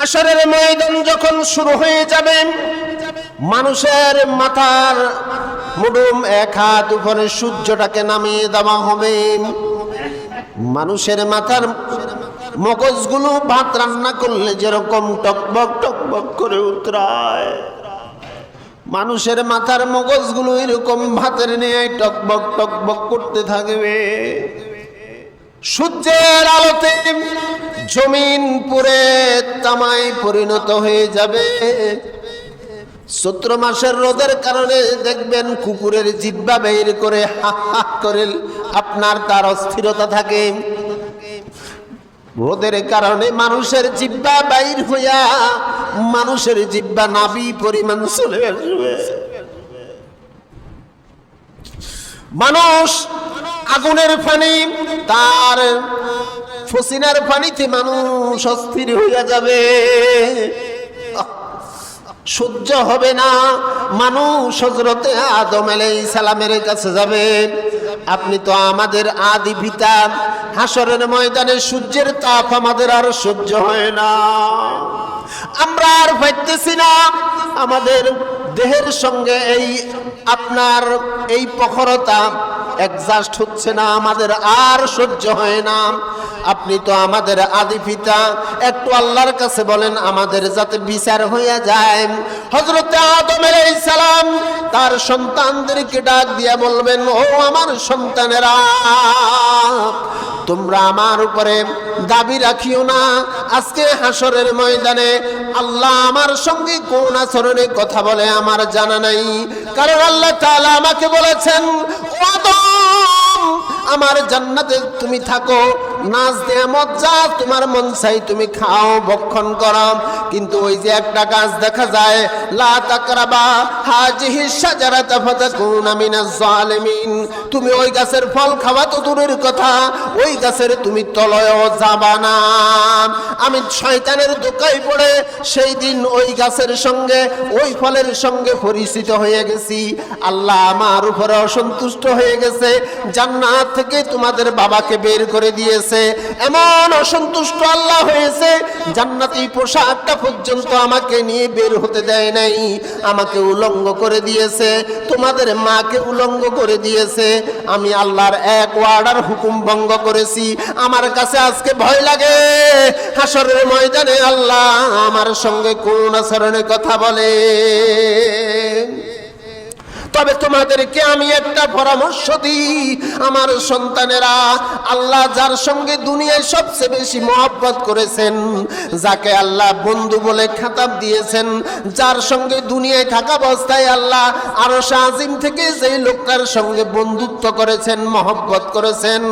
হাসরের ময়দান যখন শুরু হয়ে যাবে, মানুষের মাথার মুডুম এক হাত উপরে সূর্যটাকে নামিয়ে দেওয়া হবে। মানুষের মাথার মগজগুলো ভাত রান্না করলে যেরকম টকবক টকবক করে উতরায়। মানুষের মাথার মগজগুলো এরকম ভাতের নিয়ে টকবক টকবক করতে থাকবে। সূর্যের আলোতে জমিন পুরে তামায় পরিণত হয়ে যাবে। চৈত্র মাসের রোদের কারণে দেখবেন কুকুরের জিব্বা বের করে হা হা করে আপনার তার অস্থিরতা থাকে। রোদের কারণে মানুষের জিব্বা বাইর হইয়া মানুষের জিব্বা নাবি পরিমাণ চলে আসবে। মানুষ আগুনের পানি তার ফসিনার পানিতে মানুষ অস্থির হইয়া যাবে। সহ্য হবে না। মানুষ হজরতে আদম আলাই সালামের কাছে যাবে। আপনি তো আমাদের আদি পিতা। হাসরের ময়দানে সূর্যের তাপ আমাদের আর সহ্য হয় না। আমরা আর পাইতেছি না। আমাদের দেহের সঙ্গে এই আপনার এই প্রখরতা অ্যাডজাস্ট হচ্ছে না, আমাদের আর সহ্য হয় না। আপনি তো আমাদের আদি পিতা, একটু আল্লাহর কাছে বলেন, আমাদের যাতে বিচার হইয়া যায়। হজরত আদম আলাইহিস সালাম তার সন্তানদেরকে ডাক দিয়া বলবেন, ও আমার সন্তানেরা, তোমরা আমার উপরে দাবি রাখিও না। আজকে হাসরের ময়দানে আল্লাহ আমার সঙ্গে কোন আচরণে কথা বলে আমার জানা নাই। কারণ আল্লাহ তাআলা আমাকে বলেছেন আমার জান্নাতে তুমি থাকো। নাচ দেয়া মজ্জা তোমার মন চাই তুমি খাও, ভক্ষণ করো কিন্তু ওই যে একটা গাছ দেখা যায়, লা তাকরাবা জালিমিন। তুমি ওই গাছের ফল খাওয়া তো দূরের কথা, ওই গাছের তুমি তলয়ও যাবা না আমি শয়তানের দোকায় পড়ে সেই দিন ওই গাছের সঙ্গে, ওই ফলের সঙ্গে পরিচিত হয়ে গেছি। আল্লাহ আমার উপরে অসন্তুষ্ট হয়ে গেছে। জান্নাত থেকে তোমাদের বাবাকে বের করে দিয়েছে। এমন অসন্তুষ্ট আল্লাহ হয়েছে, জান্নাতি পোশাকটা পর্যন্ত আমাকে নিয়ে বের হতে দেয় নাই, আমাকে উলঙ্গ করে দিয়েছে, তোমাদের মাকে উলঙ্গ করে দিয়েছে, আমি আল্লাহর এক ওয়ার্ডার হুকুম ভঙ্গ করেছি, আমার কাছে আজকে ভয় লাগে হাসরের ময়দানে আল্লাহ আমার সঙ্গে কোন আচরণে কথা বলে। তবে তোমাদেরকে আমি একটা পরামর্শ দিই? আমার সন্তানেরা আল্লাহ যার সঙ্গে দুনিয়ায় সবচেয়ে বেশি মহব্বত করেছেন, যাকে আল্লাহ বন্ধু বলে খাতাব দিয়েছেন, যার সঙ্গে দুনিয়ায় থাকা অবস্থায় আল্লাহ আরও আজিম থেকে যেই লোকটার সঙ্গে বন্ধুত্ব করেছেন, মহব্বত করেছেন,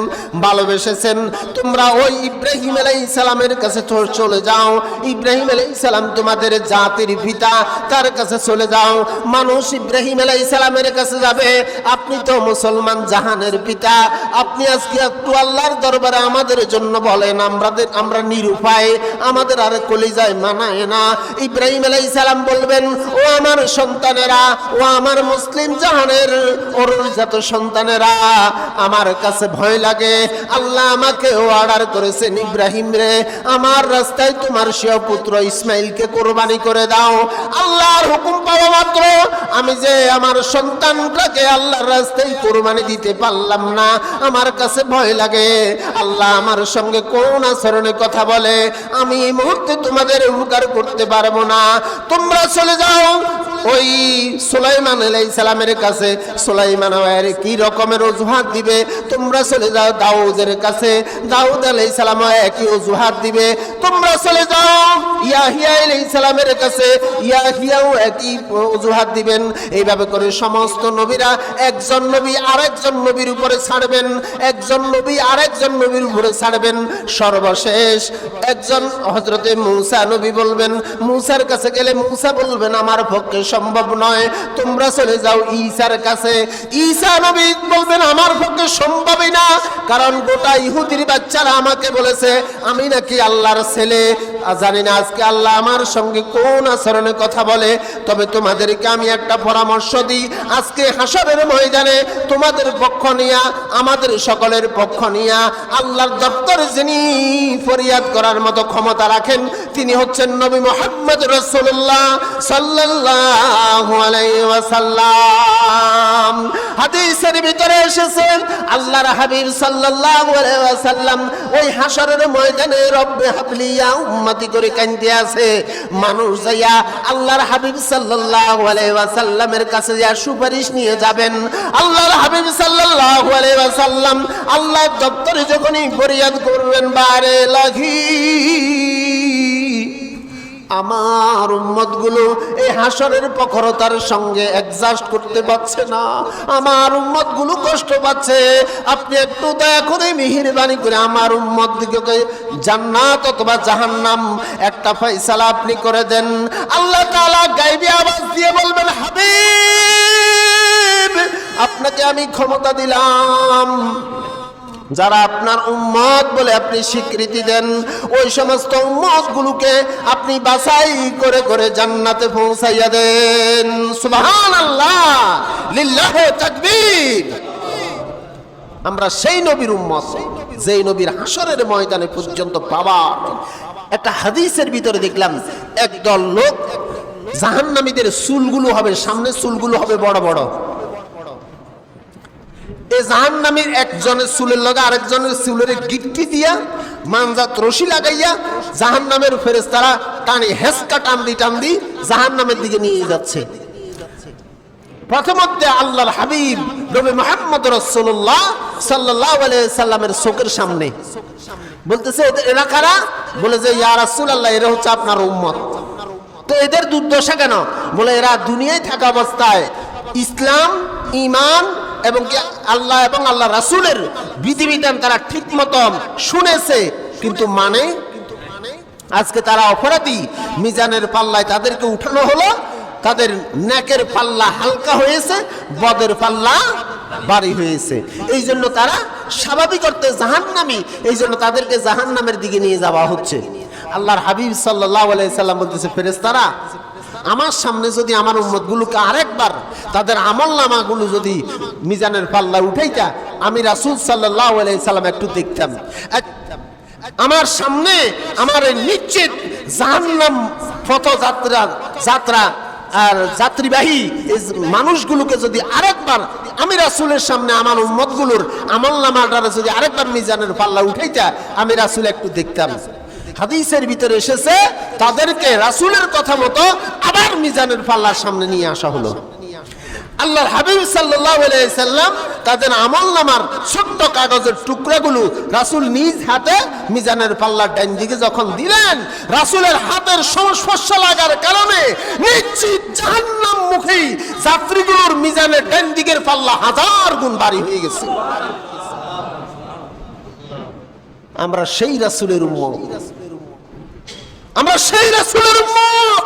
ভালোবেসেছেন, তোমরা ওই ইব্রাহিম আলাই সালামের কাছে চলে যাও। ইব্রাহিম আলাই সালাম তোমাদের জাতির পিতা, তার কাছে চলে যাও। মানুষ ইব্রাহিম আলাই সালামের কাছে যাবে, আপনি তো মুসলমান জাহানের পিতা। আপনি আজকে একটু আল্লাহর দরবারে আমাদের জন্য বলেন আমাদের আমরা নিরুপায়, আমাদের আর কলিজায় মানায় না। ইব্রাহিম আলাই সালাম বলবেন, ও আমার সন্তানেরা, ও আমার মুসলিম জাহানের অরুণজাত সন্তানেরা, আমার কাছে ভয় লাগে। আল্লাহ আমাকে অর্ডার করেছেন, ইব্রাহিম রে, আমার রাস্তায় তোমার সেও পুত্র ইসমাইলকে কোরবানি করে দাও। আল্লাহর হুকুম পাওয়া মাত্র। আমি যে আমার সন্তানটাকে আল্লাহর রাস্তায় কোরবানি দিতে পারলাম না। আমার কাছে ভয় লাগে। আল্লাহ আমার সঙ্গে কোন আচরণে কথা বলে, আমি এই মুহূর্তে তোমাদের উপকার করতে পারব না। তোমরা চলে যাও ওই সুলাইমান আলাইহিস সালামের কাছে, সুলাইমান কি রকমের অজুহাত দিবে? তোমরা চলে যাও দাউদের কাছে। দাউদ আলাই সালাম একই অজুহাত দিবে। তোমরা চলে যাও ইয়াহিয়া আলাইহিস সালামের কাছে। ইয়াহিয়াও একই অজুহাত দিবেন। এইভাবে করে সমস্ত নবীরা একজন নবী আরেকজন নবীর উপরে ছাড়বেন। একজন নবী আরেকজন নবীর উপরে ছাড়বেন। সর্বশেষ একজন হজরতে মূসা নবী বলবেন, মূসার কাছে গেলে মূসা বলবেন, আমার পক্ষে সম্ভব নয়। তোমরা চলে যাও ঈসার কাছে। ঈসা নবী বলবেন, আমার পক্ষে সম্ভবই না। কারণ গোটা ইহুদির বাচ্চারা আমাকে বলেছে, আমি নাকি আল্লাহর ছেলে। জানি না আজকে আল্লাহ আমার সঙ্গে কোন আচরণে কথা বলে, তবে তোমাদেরকে আমি একটা পরামর্শ দিই। আজকে হাসরের ময়দানে তোমাদের পক্ষ নিয়া, আমাদের সকলের পক্ষ নিয়া আল্লাহর দপ্তরে যিনি ফরিয়াদ করার মতো ক্ষমতা রাখেন, তিনি হচ্ছেন নবী মোহাম্মদ রসুল্লাহ সাল্লাল্লাহু আলাইহি হাদিসের ভিতরে এসেছেন, আল্লাহর হাবিব আলাইহি ওই হাসরের ময়দানে রব্বে হাবলিয়া উম্মতি করে কান্দে আছে। মানুষ যাইয়া আল্লাহর হাবিব সাল্লাল্লাহু আলাইহি ওয়াসাল্লামের কাছে যা সুপারিশ নিয়ে যাবেন। আল্লাহর হাবিব সাল্লাল্লাহু আলাইহি ওয়াসাল্লাম আল্লাহর দপ্তরে যখনই ফরিয়াদ করবেন, বারে লাগি। আমার উম্মতগুলো এই হাসরের প্রখরতার সঙ্গে অ্যাডজাস্ট করতে পারছে না। আমার উম্মতগুলো কষ্ট পাচ্ছে। আপনি একটু দয়া করে মেহেরবানি করে আমার উম্মত দিকে জান্নাত অথবা জাহান্নাম একটা ফয়সালা আপনি করে দেন। আল্লাহ তাআলা গাইবে আওয়াজ দিয়ে বলবেন, হাবিব, আপনাকে আমি ক্ষমতা দিলাম। যারা আপনার উম্মত বলে আপনি স্বীকৃতি দেন, ওই সমস্ত উম্মত গুলোকে আপনি বাছাই করে করে জান্নাতে পৌঁছাইয়া দেন। সুবহান আল্লাহ লিল্লাহ তাকবীর। আমরা সেই নবীর উম্মত, যেই নবীর হাসরের ময়দানে পর্যন্ত পাওয়ার। একটা হাদিসের ভিতরে দেখলাম, একদল লোক জাহান্নামীদের চুলগুলো হবে সামনে চুলগুলো হবে বড় বড়। এই জাহান নামের একজনের চুলের লগে আরেকজনের চুলের গিট্টি দিয়া, মানজাত রশি লাগাইয়া জাহান নামের ফেরেস্তারা টানি, হেসকা টান দি টান দি জাহান নামের দিকে নিয়ে যাচ্ছে। প্রথমত আল্লাহর হাবিব নবী মোহাম্মদ রসুল্লাহ সাল্লাহ সাল্লামের চোখের সামনে বলতেছে এরা কারা বলে যে, ইয়া রাসূল আল্লাহ এরা হচ্ছে আপনার উম্মত। তো এদের দুর্দশা কেন? বলে, এরা দুনিয়ায় থাকা অবস্থায় ইসলাম ইমান এবং কি আল্লাহ এবং আল্লাহ রাসূলের বিধিবিধান তারা ঠিক মতন শুনেছে, কিন্তু মানে? আজকে তারা অপরাধী। মিজানের পাল্লায় তাদেরকে উঠানো হলো, তাদের নেকের পাল্লা হালকা হয়েছে, বদের পাল্লা বাড়ি হয়েছে। এই জন্য তারা স্বাভাবিক অর্থে জাহান্নামি, এই জন্য তাদেরকে জাহান্নামের দিকে নিয়ে যাওয়া হচ্ছে। আল্লাহর হাবিব সাল্লাহ সাল্লাম বলতেছে ফেরেস্তারা আমার সামনে যদি আমার উম্মতগুলোকে আরেকবার তাদের আমল নামাগুলো যদি মিজানের পাল্লা উঠাইতা, আমি রাসুল সাল্লাহ সাল্লাম একটু দেখতাম। আমার সামনে আমার নিশ্চিত জাহান্নাম পথযাত্রা, যাত্রা আর যাত্রীবাহী মানুষগুলোকে যদি আরেকবার, আমি রাসুলের সামনে আমার উম্মতগুলোর আমল নামাটারা যদি আরেকবার মিজানের পাল্লা উঠাইতা, আমি রাসুল একটু দেখতাম। হাদিসের ভিতরে এসেছে, তাদেরকে রাসুলের কথা মতো মিজানের পাল্লার সামনে নিয়ে আসা হলো। আল্লাহর হাবিব সাল্লাল্লাহু আলাইহি সাল্লাম তাদের আমল নামার ছোট্ট কাগজের টুকরাগুলো রাসূল নিজ হাতে মিজানের পাল্লার ডাইন দিকে যখন দিলেন, রাসূলের হাতের সংস্পর্শ লাগার কারণে নিশ্চিত জাহান্নাম মুখী যাত্রীগুলোর মিজানের ডাইন দিকের পাল্লা হাজার গুণ বাড়ি হয়ে গেছে। আমরা সেই রাসূলের উম্মত। আমরা সেই রাসূলের উম্মত।